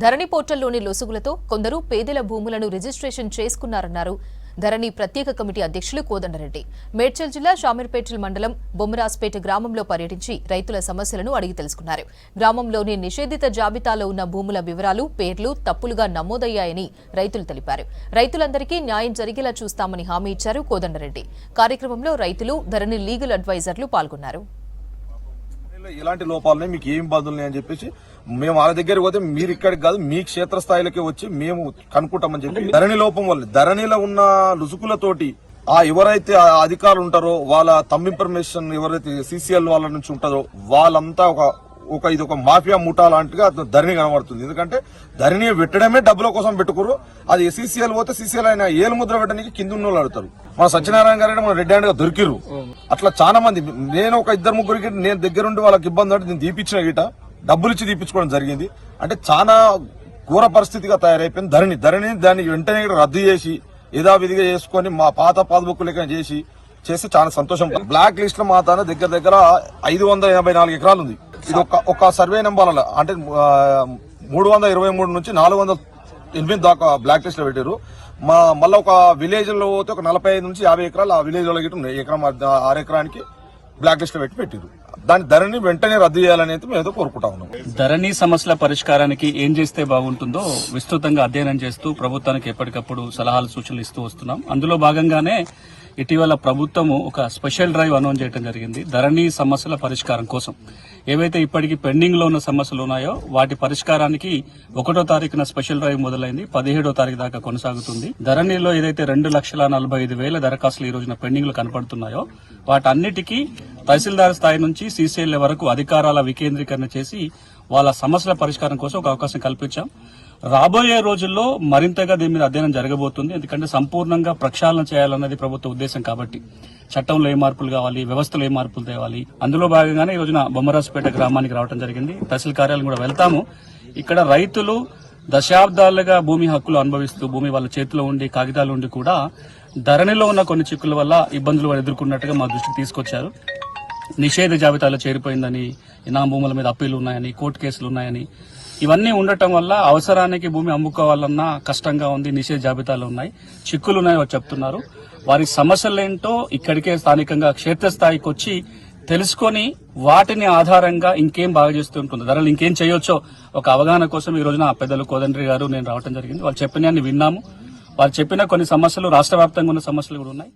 ధరణి పోర్టల్లోని లొసుగులతో కొందరు పేదల భూములను రిజిస్ట్రేషన్ చేసుకున్నారన్నారు. ధరణి ప్రత్యేక కమిటీ అధ్యక్షులు కోదండరెడ్డి. మేడ్చల్ జిల్లా షామీర్పేటల్ మండలం బొమ్మరాజ్పేట గ్రామంలో పర్యటించి రైతుల సమస్యలను అడిగి తెలుసుకున్నారు. గ్రామంలోని నిషేధిత జాబితాలో ఉన్న భూముల వివరాలు పేర్లు తప్పులుగా నమోదయ్యాయని రైతులు తెలిపారు. రైతులందరికీ న్యాయం జరిగేలా చూస్తామని హామీ ఇచ్చారు కోదండరెడ్డి. కార్యక్రమంలో రైతులు ధరణి లీగల్ అడ్వైజర్లు పాల్గొన్నారు. ఇలాంటి లోపాలని మీకు ఏం ఉన్నాయి అని చెప్పేసి మేము వాళ్ళ దగ్గరికి పోతే మీరు ఇక్కడికి కాదు మీ క్షేత్రస్థాయిలోకి వచ్చి మేము కనుక్కుంటామని చెప్పి ధరణి లోపం వల్ల ధరణిలో ఉన్న లుసుకులతోటి ఆ ఎవరైతే అధికారులు ఉంటారో వాళ్ళ తమ్ ఇన్ఫర్మేషన్ ఎవరైతే సీసీఎల్ వాళ్ళ నుంచి ఉంటుందో వాళ్ళంతా ఒక ఒక ఇది ఒక మాఫియా ముఠా లాంటిగా ధరణి కనబడుతుంది. ఎందుకంటే ధరణి పెట్టడమే డబ్బుల కోసం పెట్టుకోరు. అది సీసీఎల్ పోతే సీసీఎల్ అయినా ఏలు ముద్ర పెట్టడానికి కింద ఉన్న వాళ్ళు అడుగుతారు. మన సత్యనారాయణ గారు మన రెడ్ హ్యాండ్గా దొరికిరు అట్లా చాలా మంది. నేను ఒక ఇద్దరు ముగ్గురికి నేను దగ్గరుండి వాళ్ళకి ఇబ్బంది అంటే నేను తీపిచ్చిన గిట డబ్బులు ఇచ్చి తీపించుకోవడం జరిగింది. అంటే చాలా ఘోర పరిస్థితిగా తయారైపోయింది ధరణి. ధరణి దాన్ని వెంటనే రద్దు చేసి యథావిధిగా చేసుకొని మా పాత పాస్బుక్ లెక్క చేసి చేస్తే చాలా సంతోషం. బ్లాక్ లిస్ట్లో మాతాన దగ్గర దగ్గర ఐదు వందల ఎనభై నాలుగు ఎకరాలు ఉంది. ఇది ఒక ఒక సర్వే నెంబర్ అంటే మూడు వందల ఇరవై మూడు నుంచి నాలుగు వందల ఎనిమిది దాకా బ్లాక్ లిస్ట్లో పెట్టారు మా మళ్ళీ ఒక విలేజ్లో పోతే ఒక నలభై ఐదు నుంచి యాభై ఎకరాలు ఆ విలేజ్లో గిట్ట ఉన్నాయి. ఎకరం ఆరు ఎకరానికి బ్లాక్ లిస్ట్లో పెట్టి పెట్టారు దాని ధరని వెంటనే రద్దు చేయాలని అయితే మేము కోరుకుంటా ఉన్నాం. ధరణి సమస్యల పరిష్కారానికి ఏం చేస్తే బాగుంటుందో విస్తృతంగా అధ్యయనం చేస్తూ ప్రభుత్వానికి ఎప్పటికప్పుడు సలహాలు సూచనలు ఇస్తూ వస్తున్నాం. అందులో భాగంగానే ఇటీవల ప్రభుత్వము ఒక స్పెషల్ డ్రైవ్ అనౌన్స్ చేయడం జరిగింది. ధరణి సమస్యల పరిష్కారం కోసం. ఏవైతే ఇప్పటికీ పెండింగ్లో ఉన్న సమస్యలు ఉన్నాయో వాటి పరిష్కారానికి ఒకటో తారీఖున స్పెషల్ డ్రైవ్ మొదలైంది. పదిహేడో తారీఖు దాకా కొనసాగుతుంది. ధరణిలో ఏదైతే రెండు లక్షల నలభై ఐదు వేల దరఖాస్తులు ఈ రోజున పెండింగ్లు కనపడుతున్నాయో వాటన్నిటికీ తహసీల్దార్ స్థాయి నుంచి సీసీఎల్ వరకు అధికారాల వికేంద్రీకరణ చేసి వాళ్ళ సమస్యల పరిష్కారం కోసం ఒక అవకాశం కల్పించాం. రాబోయే రోజుల్లో మరింతగా దీని మీద అధ్యయనం జరగబోతుంది. ఎందుకంటే సంపూర్ణంగా ప్రక్షాళన చేయాలన్నది ప్రభుత్వ ఉద్దేశం కాబట్టి చట్టంలో ఏ మార్పులు కావాలి వ్యవస్థలో ఏ మార్పులు తేవాలి అందులో భాగంగానే ఈ రోజున బొమ్మరాజుపేట గ్రామానికి రావడం జరిగింది. తహసీల్ కార్యాలయం కూడా వెళ్తాము. ఇక్కడ రైతులు దశాబ్దాలుగా భూమి హక్కులు అనుభవిస్తూ భూమి వాళ్ళ చేతిలో ఉండి కాగితాలు ఉండి కూడా ధరణిలో ఉన్న కొన్ని చిక్కుల వల్ల ఇబ్బందులు వారు ఎదుర్కొన్నట్టుగా మా దృష్టికి తీసుకొచ్చారు. నిషేధ జాబితాలో చేరిపోయిందని ఇనాం భూముల మీద అప్పీలు ఉన్నాయని కోర్టు కేసులు ఉన్నాయని ఇవన్నీ ఉండటం వల్ల అవసరానికి భూమి అమ్ముకోవాలన్నా కష్టంగా ఉంది నిషేధ జాబితాలు ఉన్నాయి. చిక్కులు ఉన్నాయి వారు చెప్తున్నారు. వారి సమస్యలేంటో ఇక్కడికే స్థానికంగా క్షేత్రస్థాయికి వచ్చి తెలుసుకొని వాటిని ఆధారంగా ఇంకేం బాగా చేస్తుంటుంది ధరలు ఇంకేం చేయొచ్చో ఒక అవగాహన కోసం ఈ రోజున పెద్దలు కోదండ్రి గారు నేను రావడం జరిగింది. వాళ్ళు చెప్పిన విన్నాము. వాళ్ళు చెప్పిన కొన్ని సమస్యలు రాష్ట్ర వ్యాప్తంగా ఉన్న సమస్యలు కూడా ఉన్నాయి.